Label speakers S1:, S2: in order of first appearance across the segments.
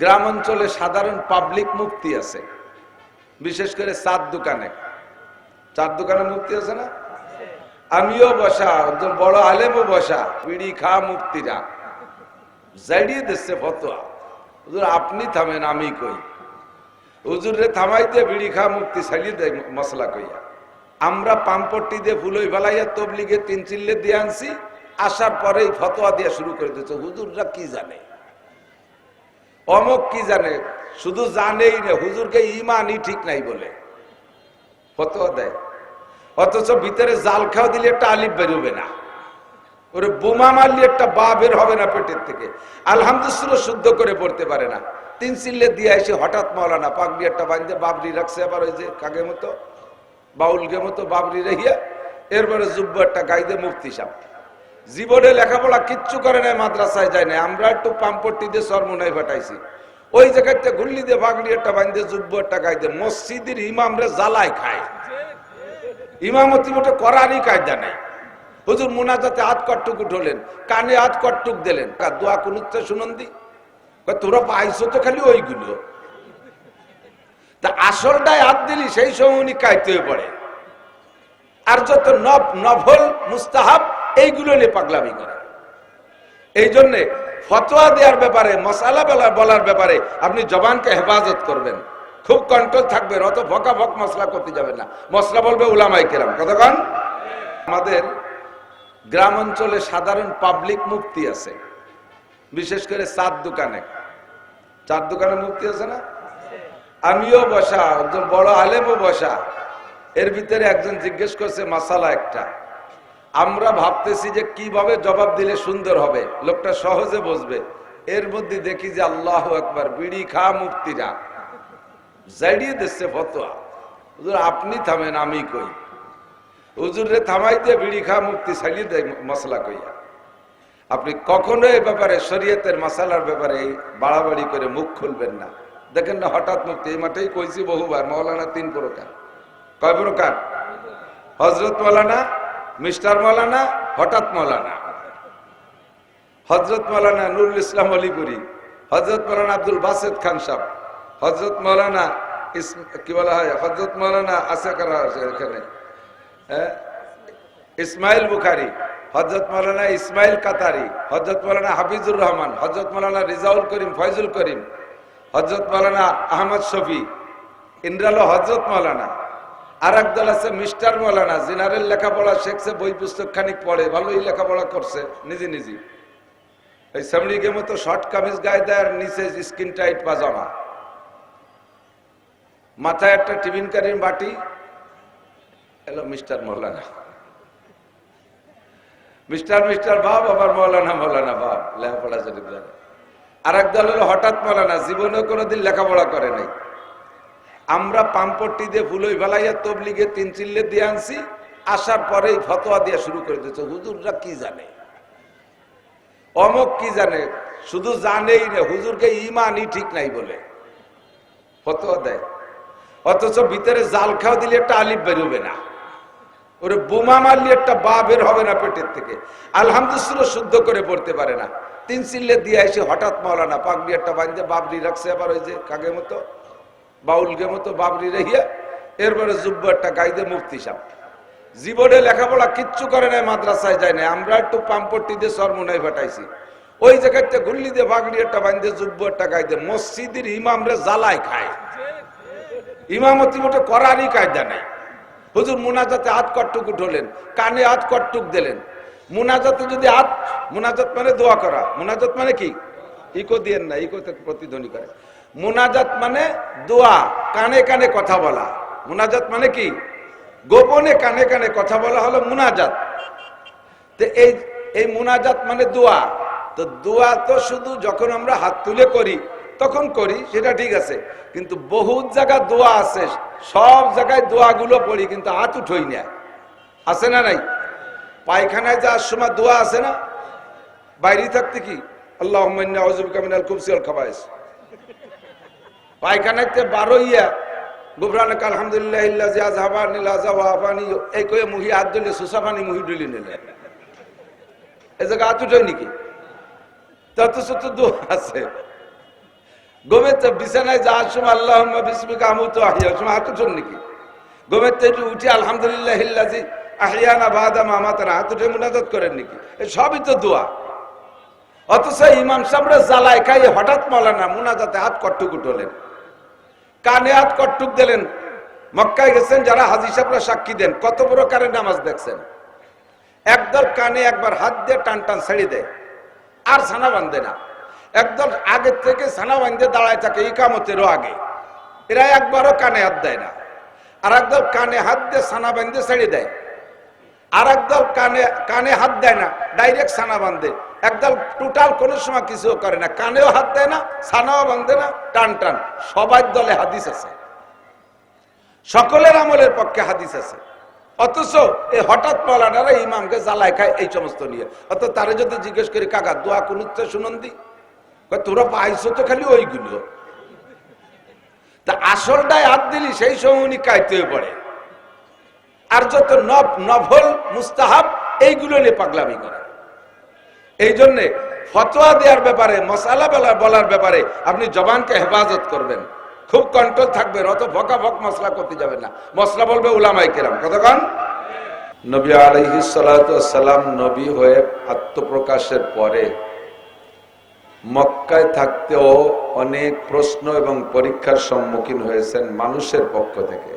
S1: গ্রাম অঞ্চলে সাধারণ পাবলিক মুক্তি আছে। বিশেষ করে চার দোকানে। চার দোকানে মুক্তি আছে না? আমিও বসা, একজন বড় আলেমও বসা বিড়ি খা মুক্তিরা। জাইড়িয়ে দিচ্ছে ফতোয়া। হুজুর, আপনি থামেন, আমি কই? হুজুরে থামাইতে বিড়ি খা মুক্তি ছাড়িয়ে দেয় মশলা কইয়া। আমরা পাম্পট্টি দিয়ে ফুলই ফেলাইয়া তবলিগে তিন চিল্লে দিয়ে আনছি, আসার পরেই ফতোয়া দিয়া শুরু করে দিচ্ছে হুজুররা কি জানে? অমক কি জানে? শুধু জানেই না, হুজুরকে ইমানই ঠিক নাই বলে। ফতোয়া দেয়। অথচ ভিতরে জাল খাওয়া দিলে একটা আলিফ বেরোবে না। ওরে বোমা মারলে একটা বা বের হবে না পেটের থেকে। আলহামদুলিল্লাহ শুদ্ধ করে পড়তে পারে না। তিন চিল্লে দিয়ে এসে হঠাৎ মৌলানা পাগড়ি একটা বাঁধতে বাবরি রাখছে আবার ওই যে কাকে মতো, বাউলকে মতো বাবরি রেহিয়া এরপরে যুব্ব একটা গাইদে মুক্তি সাপ জীবনে লেখাপড়া কিচ্ছু করে নাই, মাদ্রাসায় যায় না আমরা একটু পাম্পট্টি দিয়ে সরমুনাই ফাটাইছি। ওই জায়গাতে গুল্লি দিয়ে বাগড়ি একটা বাঁধতে যুব্ব একটা গাইদে মসজিদের ইমামরে জ্বালায় খায়। ইমামতি মোটে করারই কায়দা নেই। হুজুর মোনাজাতে হাত কট্টুক উঠলেন, কানে হাত কট্টুক দিলেন। দোয়া কোন শুনুন দি তোরা পাইছো তো খালি ওইগুলো। তা আসলটাই হাত দিলি, সেই সময় উনি কাইতে পড়ে। আর যত নভ নভল, মুস্তাহাব এইগুলো নিয়ে পাগলামি করে। এই জন্যে ফতোয়া দেওয়ার ব্যাপারে, মশালা বেলা বলার ব্যাপারে আপনি জবানকে হেফাজত করবেন। খুব কন্ট্রোল থাকবেন, অত ফকা ভক মশলা করতে যাবেন না। মশলা বলবে উলামাই কেরাম। কতক্ষণ আমাদের গ্রাম অঞ্চলে সাধারণ পাবলিক মুক্তি আছে। বিশেষ করে চার দোকানে। চার দোকানে মুক্তি আছে না? আমিও বসা, একজন বড় আলেমও বসা। এর ভিতরে একজন জিজ্ঞেস করছে মাসালা একটা। আমরা ভাবতেছি যে কীভাবে জবাব দিলে সুন্দর হবে। লোকটা সহজে বসবে এর মধ্যে দেখি যে আল্লাহ একবার বিড়ি খা মুক্তিরা। জাইড়িয়ে দিচ্ছে ফতোয়া। হুজুর, আপনি থামেন, আমি কই? হুজুরে থামাইতে বিড়ি খা মুক্তি ছাড়িয়ে দেয় মশলা কইয়া। আপনি কখনো এ ব্যাপারে শরীয়তের মশালার ব্যাপারে বাড়াবাড়ি করে মুখ খুলবেন না। দেখেন না, হঠাৎ মুক্তি। এই মাঠেই কইছি বহুবার, মৌলানা তিন প্রকার। কয় প্রকার? হজরত মৌলানা মিস্টার মৌলানা, হঠাৎ মৌলানা। হজরত মৌলানা নুরুল ইসলাম অলিপুরি হজরত মৌলানা আব্দুল বাসেদ খান সাহ হজরত মৌলানা কি বলা হয় হজরত মৌলানা আছে এখানে? হ্যাঁ? ইসমাইল বুখারি হজরত মৌলানা ইসমাইল কাতারি হজরত মৌলানা হাফিজুর রহমান হজরত মৌলানা রিজাউল করিম, ফয়জুল করিম হজরত মৌলানা আহমদ শফি, ইন্দ্রালো হজরত মৌলানা। আর একদল আছে মিস্টার মৌলানা জিনারের লেখাপড়া শেখছে, বই পুস্তক খানিক পড়ে, ভালোই লেখাপড়া করছে, নিজে নিজে। এই সামলিকে মতো শর্ট কামিজ গায়ে দেয় আর নিচে স্কিন টাইট পাজামা। মাথায় একটা টিফিন কারির বাটি। এলো মিস্টার মৌলানা। মিস্টার মিস্টার ভাব আবার মৌলানা মৌলানা ভাব লেখাপড়া যদি আর এক দল হলো হঠাৎ মৌলানা, জীবনেও কোনোদিন লেখাপড়া করে নাই। আমরা পাম্পটি দিয়ে ফুলই ফেলাইয়া তবলিগে তিন চিল্লে দিয়ে আনছি, আসার পরেই ফতোয়া দিয়ে শুরু করে দিচ্ছে হুজুররা কি জানে? অমক কি জানে? শুধু জানেই না, হুজুরকে ইমানই ঠিক নাই বলে। ফতোয়া দেয়। অথচ ভিতরে জাল খাওয়া দিলে একটা আলিফ বেরোবে না। ওরে বোমা মারলে একটা বা বের হবে না পেটের থেকে। আলহামদুলিল্লাহ শুদ্ধ করে পড়তে পারে না। তিন চিল্লে দিয়ে এসে হঠাৎ মৌলানা পাগড়ি একটা বাঁধতে বাবরি রাখছে আবার ওই যে কাকে মতো। বাউলকে মতো বাবরি রেহিয়া, এরপরে যুব্ব একটা গাইদে মুক্তি সাপ জীবনে লেখাপড়া কিচ্ছু করে নাই, মাদ্রাসায় যায় নাই। আমরা একটু পাম্পট্টি দিয়ে সরমুনাই ফাটাইছি। ওই জায়গাতে গুল্লি দিয়ে বাগড়ি একটা বাঁধতে যুব্ব একটা গাইদে মসজিদের ইমামরে জ্বালায় খায়। ইমামতি মোটে করারই কায়দা নাই। হুজুর মুনাজাতে হাত কট্টুক উঠলেন কানে হাত কট্টুক দিলেন। মুনাজাতে যদি হাত, মুনাজাত মানে দোয়া করা। মুনাজাত মানে কি? ইকো দিয়েন না, ইকোতে প্রতিধ্বনি করে। মুনাজাত মানে দোয়া, কানে কানে কথা বলা। মোনাজাত মানে কি? গোপনে কানে কানে কথা বলা হলো মোনাজাত। তো এই এই মুনাজাত মানে দোয়া। তো দোয়া তো শুধু যখন আমরা হাত তুলে করি, তখন করি, সেটা ঠিক আছে। কিন্তু বহুত জায়গা দোয়া আছে, সব জায়গায় দোয়াগুলো পড়ি, কিন্তু হাত উঠই না। আছে না নাই? পায়খানায় যাওয়ার সময় দোয়া আছে না? বাইরে থাকতে কি? আল্লাহ মিনাল খাবাইস। পায়খানাতে বারো ইয়া। গুবরানক আলহামদুলিল্লাহ, ইল্লা জিয়া জাহাবান, ইল্লা জাওয়াফানি এই কয়ে মুহি হাত দিলে সুসাফানি মুহি ডুলি নিলে। এ জায়গা হাত উঠোই নাকি? তত সত দোয়া আছে। ঘুমের তো বিছানায় যাওয়ার সময় আল্লাহ বিসমিকা আমু তো আহিয়া। সময় হাত উঠুন নাকি? ঘুমের তো উঠি, আলহামদুলিল্লাহ হিল্লাজি আহিয়ানা বাদা মামাতানা হাত উঠে মুনাজাত করেন নাকি? সবই তো দোয়া। অথচ ইমাম সাহেবরা জ্বালায় খাই হঠাৎ মলানা মুনাজাতে হাত কট্টুক উঠলেন। কানে হাত কট্টুক দিলেন। মক্কায় গেছেন, যারা হাজি সাহেবরা সাক্ষী দেন, কত বড় কারে নামাজ দেখছেন। একদল কানে একবার হাত দিয়ে টান টান ছেড়ে দেয়, আর ছানা বান্ধে না। একদল আগের থেকে ছানা বান্ধে দাঁড়ায় থাকে, ইকামতেরও আগে। এরা একবারও কানে হাত দেয় না। আর একদল কানে হাত দিয়ে ছানা বান্ধে ছেড়ে দেয়। আর একদল কানে কানে হাত দেয় না ডাইরেক্ট সানা বাঁধে। একদল টোটাল কোন সময় কিছু করে না, কানেও হাত দেয় না সানাও বাঁধে না, টান টান। সবার দলে হাদিস আছে। সকলের আমলের পক্ষে হাদিস আছে। অথচ এই হঠাৎ মলানারা ইমামকে জ্বালায় খায় এই সমস্ত নিয়ে। অত তারে যদি জিজ্ঞেস করি, কাকা, দোয়া কোন শুনন দি তোরা পাইছো তো খালি ওইগুলো। তা আসলটায় হাত দিলি, সেই সময় উনি কাইতে পড়ে। আর যত নব, নভল, মুস্তাহাব, এইগুলো নিয়ে পাগলামি করে। এই জন্যে ফতোয়া দেওয়ার ব্যাপারে, মশালা বলা, বলার ব্যাপারে আপনি জবানকে হেফাজত করবেন। খুব কন্ট্রোল থাকবেন অত ফকা ফক মশলা করতে যাবেন না। মশলা বলবে উলামাই কেরাম কতক্ষণ নবী আলহি সালাম নবী হয়ে আত্মপ্রকাশের পরে মক্কায় থাকতেও অনেক প্রশ্ন এবং পরীক্ষার সম্মুখীন হয়েছেন মানুষের পক্ষ থেকে।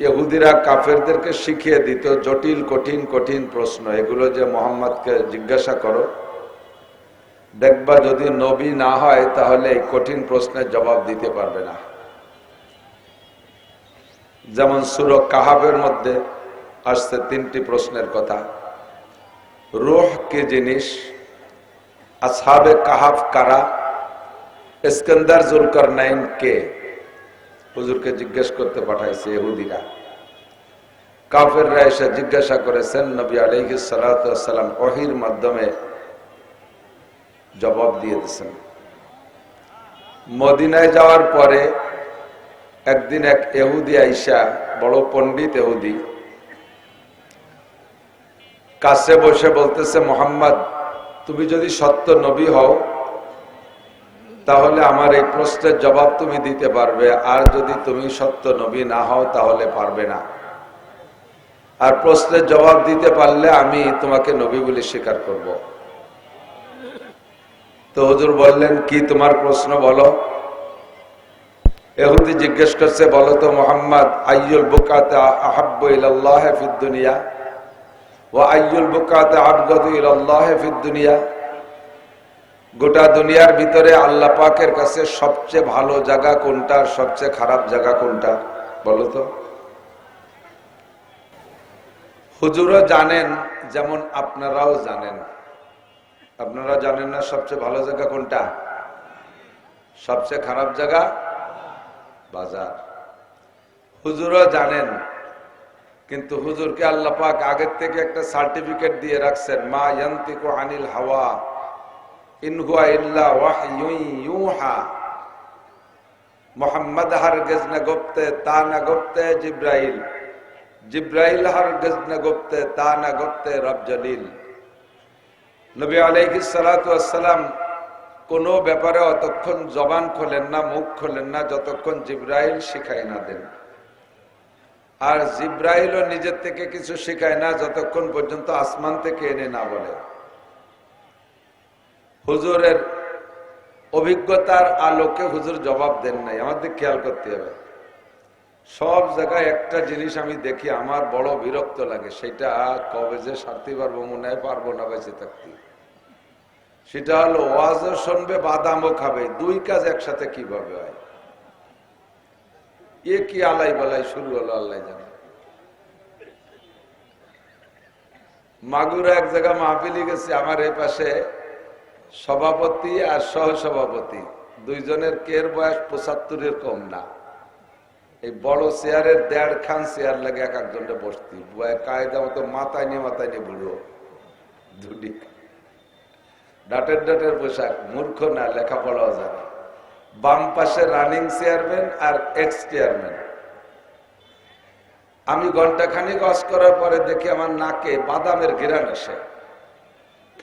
S1: ইহুদিরা কাফেরদেরকে শিখিয়ে দিত, জটিল, কঠিন কঠিন প্রশ্ন। এগুলো যে মোহাম্মদকে জিজ্ঞাসা করো, দেখবা যদি নবী না হয়, তাহলে এই কঠিন প্রশ্নের জবাব দিতে পারবে না। যেমন সুর কাহাবের মধ্যে আসছে তিনটি প্রশ্নের কথা। রোহ কে জিনিস? আসহাবে কাহাব কারা? ইস্কন্দার জুলকার নাইন কে? হুজুরকে জিজ্ঞেস করতে পাঠাইছে ইহুদিরা। কাফেররা এসে জিজ্ঞাসা করেছেন, নবী আলহি সালাম অহির মাধ্যমে জবাব দিয়ে দিয়েছেন। মদিনায় যাওয়ার পরে একদিন এক এহুদি আইসা, বড় পণ্ডিত এহুদি কাছে বসে বলতেছে, মোহাম্মদ, তুমি যদি সত্য নবী হও তাহলে আমার এই প্রশ্নের জবাব তুমি দিতে পারবে, আর যদি তুমি সত্য নবী না হও তাহলে পারবে না। আর প্রশ্নের জবাব দিতে পারলে আমি তোমাকে নবী বলে স্বীকার করব। তো হুজুর বললেন, কি তোমার প্রশ্ন বলো? এহুদি জিজ্ঞেস করছে, বলো তো মোহাম্মদ, আইয়ুল বুকাতে আহাব্ব ইলাল্লাহ ফিদ দুনিয়া? ও আইয়ুল বুকাতে আবগদু ইলাল্লাহ ফিদ দুনিয়া? গোটা দুনিয়ার ভিতরে আল্লাহ পাকের কাছে সবচেয়ে ভালো জায়গা কোনটা আর সবচেয়ে খারাপ জায়গা কোনটা? বলো তো। হুজুরও জানেন, যেমন আপনারাও জানেন। আপনারা জানেন না সবচেয়ে ভালো জায়গা কোনটা? সবচেয়ে খারাপ জায়গা বাজার। হুজুরও জানেন, কিন্তু হুজুরকে আল্লাহ পাক আগের থেকে একটা সার্টিফিকেট দিয়ে রাখছেন, মা ইয়ান্তিকু আনিল হাওয়া। হারগেজ না তা না জিব্রাইল জিব্রাইল না তা না রব জলিল নবী কোনো ব্যাপারে অতক্ষণ জবান খোলেন না মুখ খোলেন না যতক্ষণ জিব্রাইল শিখাই না দেন আর জিব্রাইলও নিজের থেকে কিছু শিখায় না যতক্ষণ পর্যন্ত আসমান থেকে এনে না বলে হুজুরের অভিজ্ঞতার আলোকে হুজুর জবাব দেন নাই। আমাদের খেয়াল করতে হবে। সব জায়গায় একটা জিনিস আমি দেখি, আমার বড় বিরক্ত লাগে, সেটা কবে যে সারতে পারব, মনে হয় পারব না বেঁচে থাকতে। সেটা হলো, ওয়াজও শুনবে, বাদামও খাবে, দুই কাজ একসাথে কীভাবে হয়? এ কি আলাই বালাই শুরু হলো, আল্লাহ জানে। মাগুরা এক জায়গা মাহফিলি গেছে, আমার এই পাশে সভাপতি আর সহ সভাপতি দুইজনের কের বয়স পঁচাত্তরের কম না। এই বড় চেয়ারের দেড় খান চেয়ার লাগে এক একজনটা বসতি। কায়দা মতো মাথায় নিয়ে মাথায় নিয়ে বুড়ো। দুটি ডাটের ডাটের পোশাক, মূর্খ না লেখা লেখাপড়াও জানে বাম পাশে রানিং চেয়ারম্যান আর এক্স চেয়ারম্যান। আমি ঘণ্টা অস করার পরে দেখি আমার নাকে বাদামের ঘেরান আসে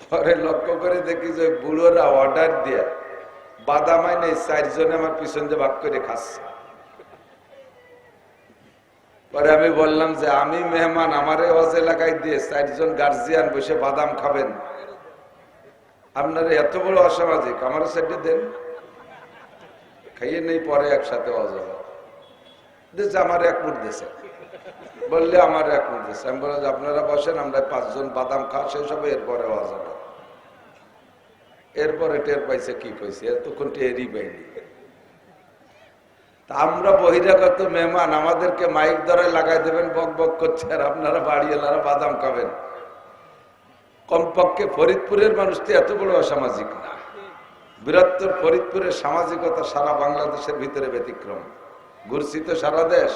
S1: পরে লক্ষ্য করে দেখি যে বুড়োরা অর্ডার দিয়ে বাদাম আইনে চারজনে আমার পিছন দিয়ে ভাগ করে খাচ্ছে। পরে আমি বললাম যে আমি মেহমান আমার ওয়াজ এলাকায় দিয়ে চারজন গার্জিয়ান বসে বাদাম খাবেন। আপনার এত বড় অসামাজিক আমার সাইডে দেন। খাইয়ে নেই, পরে একসাথে ওয়াজ হবে। আমার এক মুঠ দিছে বললে, আমার এক মুঠ দিছে আমি বললাম আপনারা বসেন, আমরা পাঁচজন বাদাম খাওয়া শেষ হবে, এরপরে ওয়াজ এরপরে টের পাইছে কি কইছে? এতক্ষণ টেরই পাইনি। তা আমরা বহিরাগত মেহমান, আমাদেরকে মাইক ধরে লাগাই দেবেন, বক বক করছে, আর আপনারা বাড়ি এলারা বাদাম খাবেন। কমপক্ষে ফরিদপুরের মানুষটি এত বড় অসামাজিক না। বৃহত্তর ফরিদপুরের সামাজিকতা সারা বাংলাদেশের ভিতরে ব্যতিক্রম। ঘুরছি তো সারা দেশ,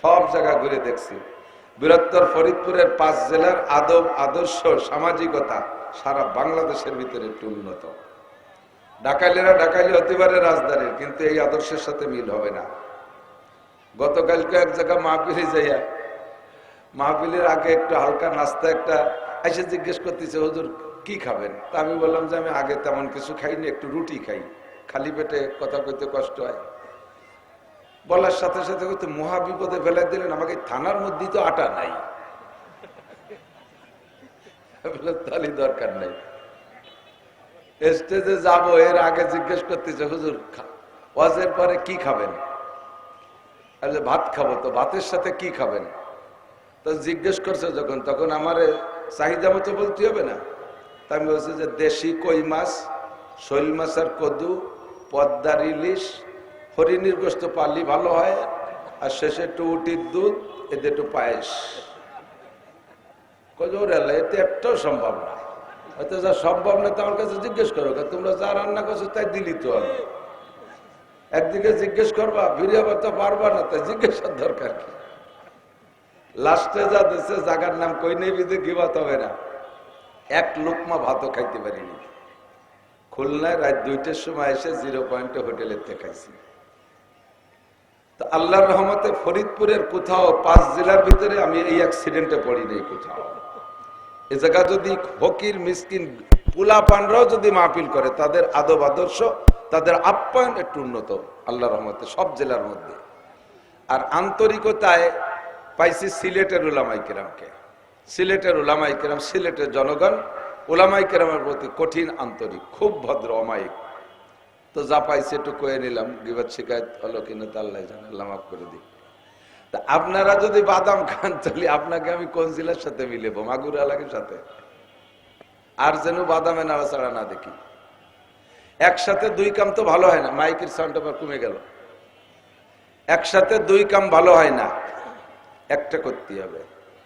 S1: সব জায়গা ঘুরে দেখছি। বৃহত্তর ফরিদপুরের পাঁচ জেলার আদব, আদর্শ, সামাজিকতা সারা বাংলাদেশের ভিতরে একটু উন্নত। ডাকাইলেরা ডাকাইলে হতে পারে রাজধানীর, কিন্তু এই আদর্শের সাথে মিল হবে না। গতকালকে এক জায়গা মাহফিলে যাইয়া, মাহফিলের আগে একটু হালকা নাস্তা একটা এসে জিজ্ঞেস করতেছে, হুজুর, কি খাবেন? তা আমি বললাম যে, আমি আগে তেমন কিছু খাইনি একটু রুটি খাই। খালি পেটে কথা কইতে কষ্ট হয়। বলার সাথে সাথে মহা বিপদে ফেলে দিলেন, আমাকে থানার মধ্যেই তো আটা নাই। তাহলে দরকার নাই। স্টেজে যাব, এর আগে জিজ্ঞেস করতেছে, হুজুর ওয়াজের পরে কি খাবেন? ভাত খাব তো, ভাতের সাথে কি খাবেন? তো জিজ্ঞেস করছে যখন, তখন আমার চাহিদা মতো বলতে হবে না। তা আমি বলছি যে, দেশি কই মাছ, শৈল মাছ আর কদু, পদ্মার ইলিশ, হরিণীর গোস্ত পালি ভালো হয়, আর শেষে একটু উটির দুধ, এতে একটু পায়েস। এতে একটাও সম্ভব না। হয়তো যা সম্ভব না তো আমার কাছে জিজ্ঞেস করো তোমরা যা রান্না করছ তাই দিলি তো আমি। একদিকে জিজ্ঞেস করবা ফিরে আবার তো পারবা না, তাই জিজ্ঞেসের দরকার কি? লাস্টে যা দেশে জাগার নাম কই নেই বিধে গিবাত হবে না? এক লোকমা ভাতও খাইতে পারিনি। খুলনায় রাত দুইটার সময় এসে জিরো পয়েন্টে হোটেলের খাইছি। আল্লাহর রহমতে ফরিদপুরের কোথাও পাঁচ জেলার ভিতরে আমি এই অ্যাক্সিডেন্টে পড়ি নাই কোথাও। এ জায়গা যদি ফকির, মিসকিন পুলা পানরাও যদি মাহফিল করে, তাদের আদব আদর্শ, তাদের আপ্যায়ন একটু উন্নত আল্লাহ রহমতে সব জেলার মধ্যে। আর আন্তরিকতায় পাইছি সিলেটের ওলামাই কেরামকে। সিলেটের ওলামাই কেরাম, সিলেটের জনগণ ওলামাই কেরামের প্রতি কঠিন, আন্তরিক, খুব ভদ্র, অমায়িক। তো যা পাইছে একটু কয়ে নিলাম গিবাদ শিকায়ত হলো কিনা তা আল্লাহ জানে, আল্লাহ করে দিই তা আপনারা যদি বাদাম খান, তাহলে আপনাকে আমি কোন জেলার সাথে মিলেবো, মাগুর এলাকার সাথে। আর যেন বাদামে নাড়াচাড়া না দেখি। একসাথে দুই কাম তো ভালো হয় না, মাইকের সাউন্ড আবার কমে গেল। একসাথে দুই কাম ভালো হয় না, একটা করতে হবে।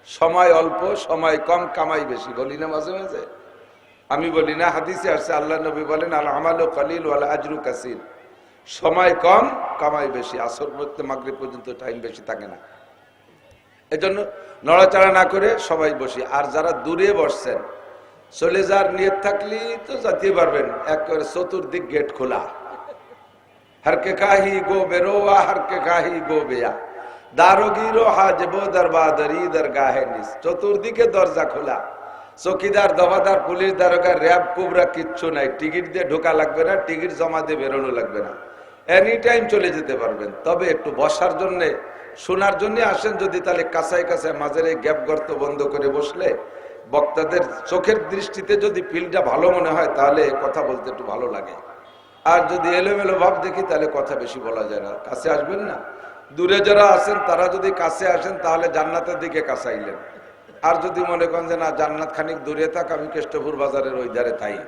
S1: সময় অল্প, সময় কম, কামাই বেশি, বলি না মাঝে মাঝে? আমি বলি না, হাদিসে আসছে, আল্লাহ নবী বলেন, আল আমাল কালিল ওয়াল আজরু কাসির। সময় কম, কামাই বেশি। আসর পড়তে মাগরি পর্যন্ত টাইম বেশি থাকে না। এজন্য নড়াচড়া না করে সবাই বসি। আর যারা দূরে বসছেন, চলে যাওয়ার নিয়ত থাকলে তো যেতে পারবেন। এক করে চতুর্দিক গেট খোলা। হরকে কাহি গো বেরোয়া হরকে কাহি গো বেয়া। দারোগিরো হাজবো দরবাদরি দরগাহে নিস চতুর্দিকে দরজা খোলা। চকিদার দবাদার পুলিশ দারোগা র্যাব, কুবরা কিচ্ছু নাই। টিকিট দিয়ে ঢোকা লাগবে না, টিকিট জমা দিয়ে বেরোনো লাগবে না। এনি টাইম চলে যেতে পারবেন। তবে একটু বসার জন্য, শোনার জন্য আসেন যদি তাহলে কাছাই কাছায় মাঝের এই গ্যাপ গর্ত বন্ধ করে বসলে বক্তাদের চোখের দৃষ্টিতে যদি ফিল্ডটা ভালো মনে হয় তাহলে কথা বলতে একটু ভালো লাগে। আর যদি এলোমেলো ভাব দেখি তাহলে কথা বেশি বলা যায় না। কাছে আসবেন না? দূরে যারা আছেন, তারা যদি কাছে আসেন তাহলে জান্নাতের দিকে কাছাইলেন। আর যদি মনে করেন যে না, জান্নাত খানিক দূরে থাক, আমি কেষ্টপুর বাজারের ওই ধারে তাই।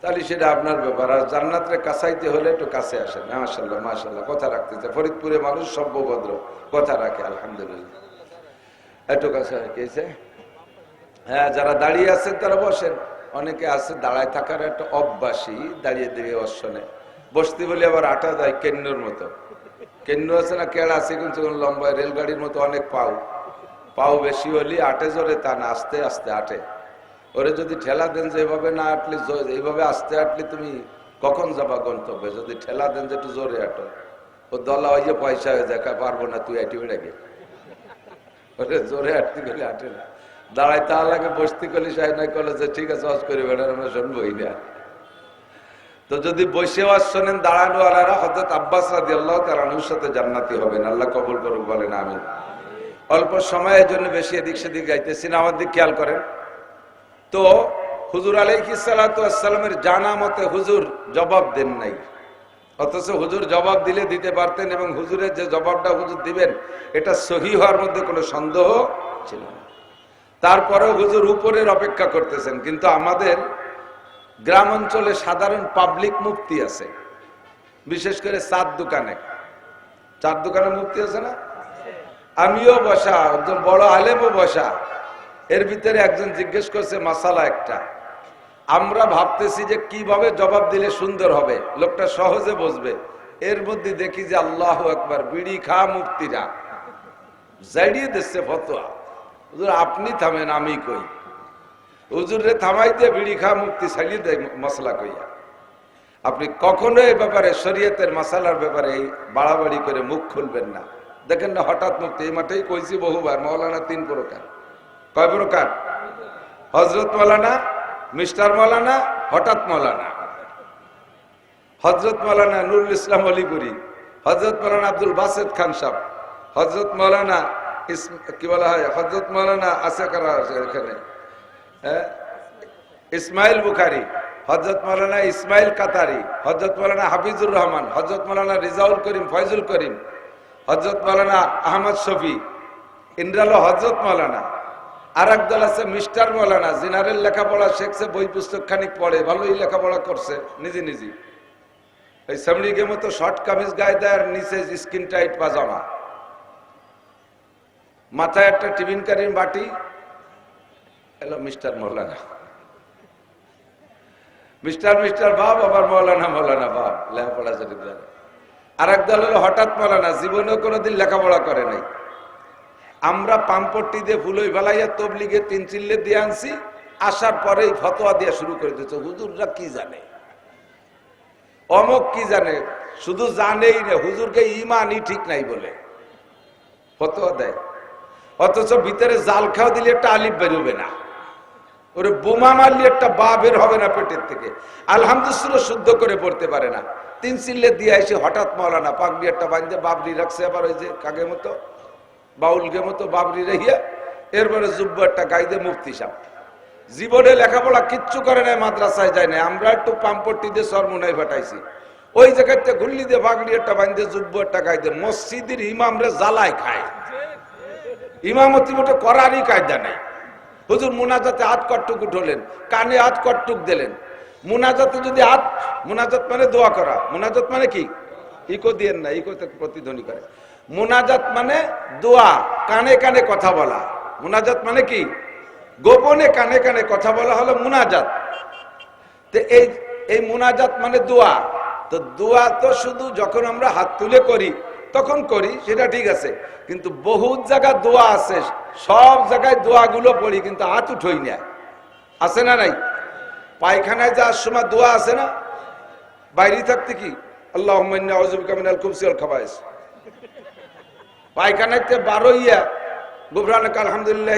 S1: তাহলে সেটা আপনার ব্যাপার। আর জান্নাতরে কাছাইতে হলে একটু কাছে আসেন। মাসাল্লাহ মাসাল্লাহ কথা রাখতেছে। ফরিদপুরে মানুষ সভ্যভদ্র, কথা রাখে, আলহামদুলিল্লাহ। একটু কাছে রাখিয়েছে হ্যাঁ যারা দাঁড়িয়ে আছেন, তারা বসেন। অনেকে আছে, দাঁড়ায় থাকার একটা অভ্যাসী দাঁড়িয়ে দিয়ে অশ্বনে বসতে বলে আবার আটা দেয় কেন্নর মতো। কেন্নু আছে না, কেড়া আছে, কিন্তু লম্বা রেলগাড়ির মতো অনেক পাও। পাও বেশি হলি আটে জোরে তা না আস্তে আস্তে আটে। ওরে যদি ঠেলা দেন যে এভাবে না আটলে এইভাবে আস্তে আটলে তুমি কখন যাবা গন্তব্যে? যদি ঠেলা দেন যে একটু জোরে আটো। ও দলা ওই যে পয়সা হয়ে কয়, পারব না তুই আইটি বেড়ে গে। ওরে জোরে আটতে গেলে আটে না। দাঁড়াই তা লাগে বসতে করলে সাহেব নাই করলে যে ঠিক আছে হজ করে বেড়ার আমরা শুনবোই না। তো যদি বসে ওয়াজ শোনেন দাঁড়ানো আলারা হজরত আব্বাস রাদি আল্লাহ তালানুর সাথে জান্নাতি হবেন। আল্লাহ কবুল করুক বলেন আমি অল্প সময়ের জন্য বেশি এদিক সেদিক গাইতেছি না, আমার দিক খেয়াল করেন। তো হুজুর আলাইসালামের জানা মতে হুজুর জবাব দেন নাই। অথচ হুজুর জবাব দিলে দিতে পারতেন এবং হুজুরের যে জবাবটা হুজুর দিবেন, এটা সহি হওয়ার মধ্যে কোনো সন্দেহ ছিল না। তারপরেও হুজুর উপরের অপেক্ষা করতেছেন, কিন্তু আমাদের গ্রাম অঞ্চলে সাধারণ পাবলিক মুক্তি আছে, বিশেষ করে চার দোকানে। চার দোকানে মুক্তি আছে না? আমিও বসা, একজন বড় আলেমও বসা। এর ভিতরে একজন জিজ্ঞেস করছে, মাসালা একটা। আমরা ভাবতেছি যে কীভাবে জবাব দিলে সুন্দর হবে। লোকটা সহজে বসবে এর মধ্যে দেখি যে আল্লাহ একবার বিড়ি খা মুক্তিরা। জাইড়িয়ে দিচ্ছে ফতোয়া। হুজুর, আপনি থামেন, আমি কই? হুজুরে থামাই দিয়ে বিড়ি খা মুক্তি ছাড়িয়ে দেয় মশলা কইয়া। আপনি কখনো এই ব্যাপারে শরীয়তের মশালার ব্যাপারে বাড়াবাড়ি করে মুখ খুলবেন না। দেখেন না, হঠাৎ মুক্তি। এই মাঠেই কইছি বহুবার, মৌলানা তিন প্রকার। কয় প্রকার? হজরত মৌলানা, মিস্টার মৌলানা, হঠাৎ মৌলানা। হজরত মৌলানা নুরুল ইসলাম অলিপুরি হজরত মৌলানা আব্দুল বাসেদ খান সাহ হজরত মৌলানা কি বলা হয়? হজরত মৌলানা আছে এখানে? হ্যাঁ? ইসমাইল বুখারি হজরত মৌলানা ইসমাইল কাতারি হজরত মৌলানা হাফিজুর রহমান হজরত মৌলানা রিজাউল করিম, ফয়জুল করিম। হজরত মৌলানা আহমদ শফি, ইন্দ্রাল হজরত মৌলানা আর একদল আছে মিস্টার মৌলানা জিনারের লেখাপড়া শেখছে, বই পুস্তক খানিক পড়ে, ভালোই লেখাপড়া করছে, নিজে নিজে। এই সামরিকে মতো শর্ট কামিজ গায়ে দেয় আর নিচে স্কিন টাইট পাজামা। মাথায় একটা টিফিন কারির বাটি। এলো মিস্টার মৌলানা মিস্টার মিস্টার বাপ, আবার মৌলানা মৌলানা বাপ, লেখাপড়া যদি জানে আর একদল হলো হঠাৎ মৌলানা, জীবনেও কোনোদিন লেখাপড়া করে নাই। আমরা পাম্পট্টি দিয়ে ফুলই ফেলাইয়া তবলিগে তিন চিল্লে দিয়ে আনছি, আসার পরেই ফতোয়া দিয়ে শুরু করে দিচ্ছে হুজুররা কি জানে? অমক কি জানে? শুধু জানেই না, হুজুরকে ইমানই ঠিক নাই বলে। ফতোয়া দেয়। অথচ ভিতরে জাল খাওয়া দিলে একটা আলিফ বেরোবে না। ওরে বোমা মারলে একটা বা বের হবে না পেটের থেকে। আলহামদুলিল্লাহ শুদ্ধ করে পড়তে পারে না। তিন চিল্লে দিয়ে এসে হঠাৎ মৌলানা পাগড়ি একটা বান্ধে বাবরি রাখছে আবার ওই যে কাকে মতো বাউলকে মতো বাবরি রেহিয়া, এরপরে জুব্ব একটা গাইদে মুক্তি সাপ জীবনে লেখাপড়া কিচ্ছু করে নাই, মাদ্রাসায় যায় না আমরা একটু পাম্পট্টি দিয়ে সরমুনাই ফাটাইছি। ওই জায়গাতে ঘুরলি দিয়ে বাগড়ি একটা বান্ধে জুব্ব একটা গাইদে, মসজিদের ইমামরে জ্বালায় খায়। ইমামতি মোটে করারই কায়দা নেই। হুজুর মুনাজাতে হাত কট্টুক উঠলেন, কানে হাত কট্টুক দিলেন। মুনাজাতে যদি হাত, মুনাজাত মানে দোয়া করা। মুনাজাত মানে কি? ইকো দিয়েন না ইকোতে প্রতিধ্বনি করে। মুনাজাত মানে দোয়া, কানে কানে কথা বলা। মুনাজাত মানে কি? গোপনে কানে কানে কথা বলা হলো মুনাজাত। তো এই এই মুনাজাত মানে দোয়া। তো দোয়া তো শুধু যখন আমরা হাত তুলে করি, তখন করি, সেটা ঠিক আছে। কিন্তু বহুত জায়গা দোয়া আছে, সব জায়গায় দোয়াগুলো পড়ি, কিন্তু হাত উঠোই না। আছে না নাই? পায়খানায় যাওয়ার সময় দোয়া আছে না? বাইরে থাকতে কি? আল্লাহ খাবাইস পায়খানাতে বারো ইয়া। গুবরানক আলহামদুলিল্লাহ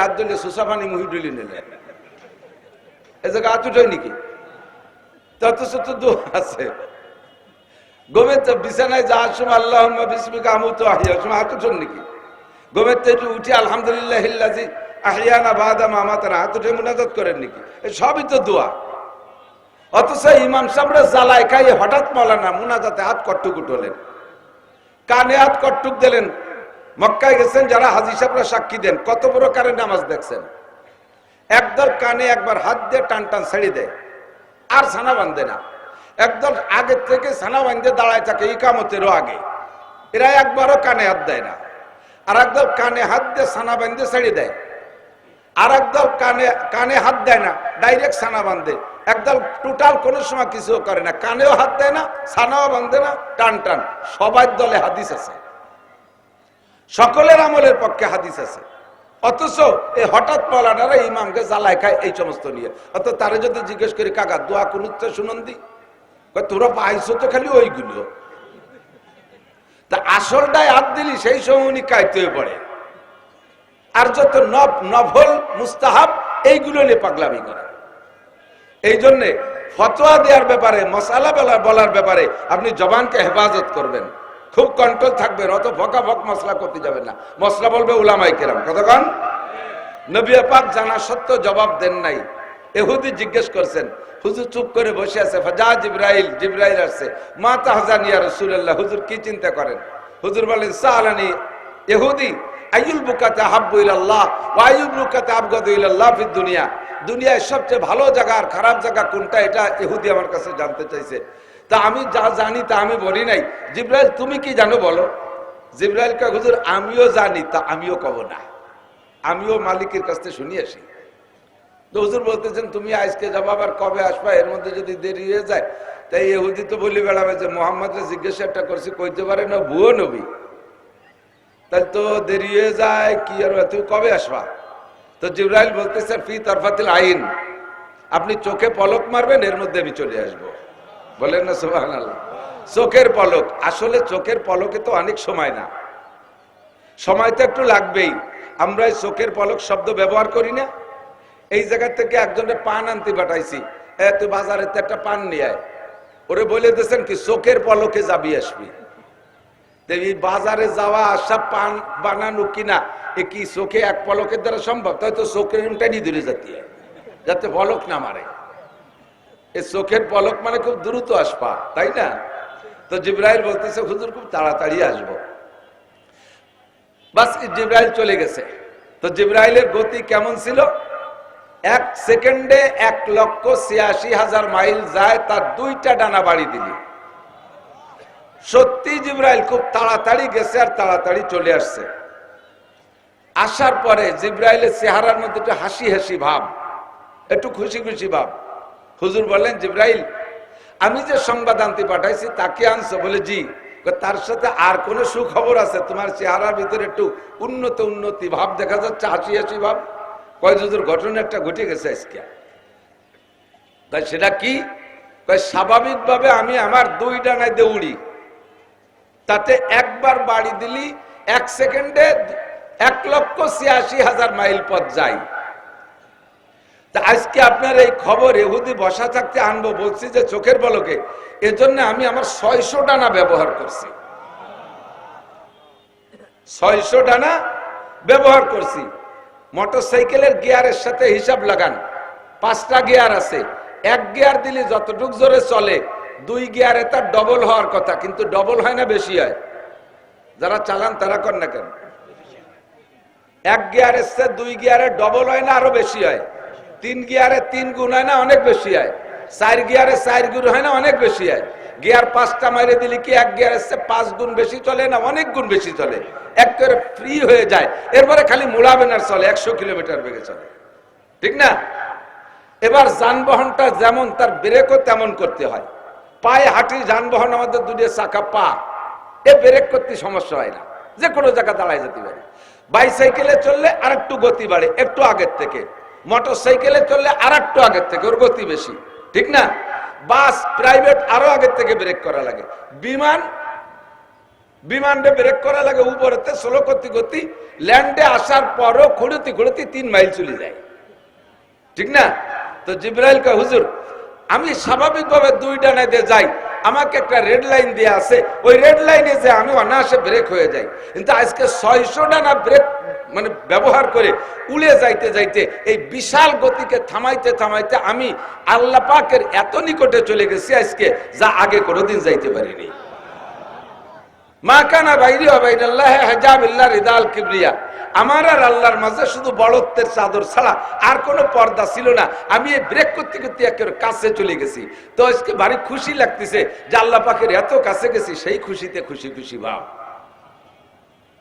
S1: হাত ধরলে সুসাফানি মুহি ডুলি নিলে। এ জায়গা উঠোই নাকি? তত সত্য দোয়া আছে। গোমের বিছানায় যাওয়ার সময় আল্লাহ বিসমিকা আমু তো আহিয়ার সময় উঠুন নাকি? গোমের উঠি, আলহামদুলিল্লাহ আহিয়ানা বাদা মামাতানা হাত উঠে মুনাজাত করেন নাকি? সবই তো দোয়া। অথচ ইমাম সাহেবরা জ্বালায় খাইয়ে হঠাৎ মলানা মুনাজাতে হাত কট্টুক উঠলেন। কানে হাত কট্টুক দিলেন। মক্কায় গেছেন, যারা হাজি সাহেবরা সাক্ষী দেন, কত বড় কারে নামাজ দেখছেন। একদল কানে একবার হাত দিয়ে টান টান ছেড়ে দেয়, আর ছানা বান্ধে না। একদল আগে থেকে ছানা বান্ধে দাঁড়ায় থাকে ইকামতেরও আগে। এরা একবারও কানে হাত দেয় না। আর একদল কানে হাত দিয়ে ছানা বান্ধে ছেড়ে দেয়। আর একদল কানে কানে হাত দেয় না ডাইরেক্ট সানা বাঁধে। একদল টোটাল কোনো সময় কিছু করে না, কানেও হাত দেয় না সানাও বাঁধে না, টান টান। সবাই দলে হাদিস আছে। সকলের আমলের পক্ষে হাদিস আছে। অথচ এই হঠাৎ মলানারা ইমামকে জ্বালায় খায় এই সমস্ত নিয়ে। অত তারা যদি জিজ্ঞেস করি, কাকা, দোয়া কোন শুনুন দি তোরা পাইছো তো খালি ওইগুলো। তা আসলটাই হাত দিলি, সেই সময় উনি কাইতে পড়ে। আর যত নব, নভল, মুস্তাহাব, এইগুলো নিয়ে পাগলামি করে। এই জন্যে ফতোয়া দেওয়ার ব্যাপারে, মশালা বলার বলার ব্যাপারে আপনি জবানকে হেফাজত করবেন। খুব কন্ট্রোল থাকবেন অত ভকা ভক মশলা করতে যাবেন না। মশলা বলবে উলামাই কেরাম কতক্ষণ নবী পাক জানা সত্ত্বেও জবাব দেন নাই। এহুদি জিজ্ঞেস করছেন, হুজুর চুপ করে বসে আছে ফাজা জিব্রাইল জিব্রাইল আসছে। মা তাহজান রাসূলুল্লাহ, হুজুর কি চিন্তা করেন? হুজুর বলেন, সালানি ইহুদি আইয়ুল বুকাতে হাব্বু ইলাল্লাহ ওয়া আইয়ুল বুকাতে আবগাদু ইলাল্লাহ ফিদ দুনিয়া। দুনিয়ায় সবচেয়ে ভালো জায়গা আর খারাপ জায়গা কোনটা এটা ইহুদি আমার কাছে জানতে চাইছে। তা আমি যা জানি তা আমি বলি নাই। জিব্রাইল, তুমি কি জানো বলো? জিব্রাইল কা হুজুর, আমিও জানি, তা আমিও কব না। আমিও মালিকের কাছ থেকে শুনি আসি। তো হুজুর বলতেছেন, তুমি আজকে যাব আবার কবে আসবা? এর মধ্যে যদি দেরি হয়ে যায়? তাই এহুদি তো বলি বেড়াবে যে, মোহাম্মদের জিজ্ঞাসা একটা করছি, কইতে পারে না, ভুয়ো নবী? তাহলে তো দেরি হয়ে যায়, কি আর তুই কবে আসবা? তো জিব্রাইল বলতেছে, ফি তরফাতিল আইন। আপনি চোখে পলক মারবেন, এর মধ্যে আমি চলে আসব। বলেন না সুবাহান চোখের পলক। আসলে চোখের পলকে তো অনেক সময় না। সময় তো একটু লাগবেই। আমরা এই চোখের পলক শব্দ ব্যবহার করি না। এই জায়গা থেকে একজনের পান আনতে পাঠাইছি। এ, তুই বাজারে তো একটা পান নিয়ে আয়। ওরে বলে দিয়েছেন কি, চোখের পলকে যাবি আসবি। বাজারে যাওয়া আসা পান, বানানো, কিনা, এ কি চোখে এক পলকের দ্বারা সম্ভব? তাই তো চোখের টানি দূরে যাতে যাতে পলক না মারে। এ চোখের পলক মানে খুব দ্রুত আসবা, তাই না? তো জিব্রাইল বলতেছে, হুজুর, খুব তাড়াতাড়ি আসব। বাস জিব্রাইল চলে গেছে। তো জিব্রাইলের গতি কেমন ছিল? এক সেকেন্ডে এক লক্ষ ছিয়াশি হাজার মাইল যায়, তার দুইটা ডানা বাড়ি দিলি। সত্যি জিব্রাইল খুব তাড়াতাড়ি গেছে আর তাড়াতাড়ি চলে আসছে। আসার পরে জিব্রাইলের চেহারার মধ্যে একটু হাসি হাসি ভাব, একটু খুশি খুশি ভাব। হুজুর বললেন, জিব্রাইল, আমি যে সংবাদ আনতে পাঠাইছি তাকে আনছো বলে জি তার সাথে আর কোনো সুখবর আছে? তোমার চেহারার ভিতরে একটু উন্নত উন্নতি ভাব দেখা যাচ্ছে, হাসি হাসি ভাব। কয় হুজুর ঘটনা একটা ঘটে গেছে আজকে। তাই সেটা কি? স্বাভাবিকভাবে আমি আমার দুই ডানায় দৌড়ি তাতে একবার বাড়ি দিলি, এক সেকেন্ডে এক লক্ষ ছিয়াশি হাজার মাইল পথ যাই। তা আজকে আপনার এই খবর এহুদি বসা থাকতে আনব, বলছি যে চোখের বলকে, এজন্য আমি আমার ছয়শো ডানা ব্যবহার করছি। ছয়শো ডানা ব্যবহার করছি। মোটর সাইকেলের গিয়ারের সাথে হিসাব লাগান, পাঁচটা গিয়ার আছে। এক গিয়ার দিলে যতটুক জোরে চলে দুই গিয়ারে তার ডবল হওয়ার কথা, কিন্তু ডবল হয় না, বেশি হয়। যারা চালান তারা কর না কেন? এক গিয়ারের সে দুই গিয়ারে ডবল হয় না, আরও বেশি হয়। তিন গিয়ারে তিন গুণ হয় না, অনেক বেশি হয়। চার গিয়ারে চার গুণ হয় না, অনেক বেশি হয়। গিয়ার পাঁচটা মাইরে দিলে কি এক গিয়ারের সে পাঁচ গুণ বেশি চলে না, অনেক গুণ বেশি চলে? এক করে ফ্রি হয়ে যায়। এরপরে খালি মুড়াবেন আর চলে, একশো কিলোমিটার বেগে চলে। ঠিক না? এবার যানবাহনটা যেমন তার ব্রেকও তেমন করতে হয়। পায়ে হাঁটি, যানবাহন আমাদের দুটিয়ে চাকা পা। এ ব্রেক করতে সমস্যা হয় না। যে কোনো জায়গা দাঁড়ায় যেতে পারে। বাইসাইকেলে চললে আর একটু গতি বাড়ে, একটু আগের থেকে। মোটর সাইকেলে চললে আর একটু আগের থেকে, ওর গতি বেশি। ঠিক না? বাস, প্রাইভেট আরও আগের থেকে ব্রেক করা লাগে। বিমান, বিমানটা ব্রেক করা লাগে উপরেতে, স্লো করতে গতি ল্যান্ডে আসার পরও খুঁড়তি খুঁড়তি তিন মাইল চলে যায়। ঠিক না? তো জিব্রাইল কা হুজুর আমি স্বাভাবিকভাবে দুই দিয়ে যাই। আমাকে একটা রেড লাইন দিয়ে আছে। ওই রেড লাইনে যে আমি অনায়াসে ব্রেক হয়ে যাই। কিন্তু আজকে ছয়শো ডানা ব্রেক মানে ব্যবহার করে উলে যাইতে যাইতে এই বিশাল গতিকে থামাইতে থামাইতে আমি আল্লাহ পাকের এত নিকটে চলে গেছি আজকে, যা আগে কোনোদিন যাইতে পারিনি। মা কানা বাইরি বাইরাল্লাহ হেজাবিল্লাহ রিদাল কিবরিয়া। আমার আর আল্লাহর মাঝে শুধু বড়ত্বের চাদর ছাড়া আর কোনো পর্দা ছিল না। আমি এই ব্রেক করতে করতে একের কাছে চলে গেছি। তো আজকে ভারী খুশি লাগতেছে যে আল্লাহ পাখের এত কাছে গেছি, সেই খুশিতে খুশি খুশি ভাব।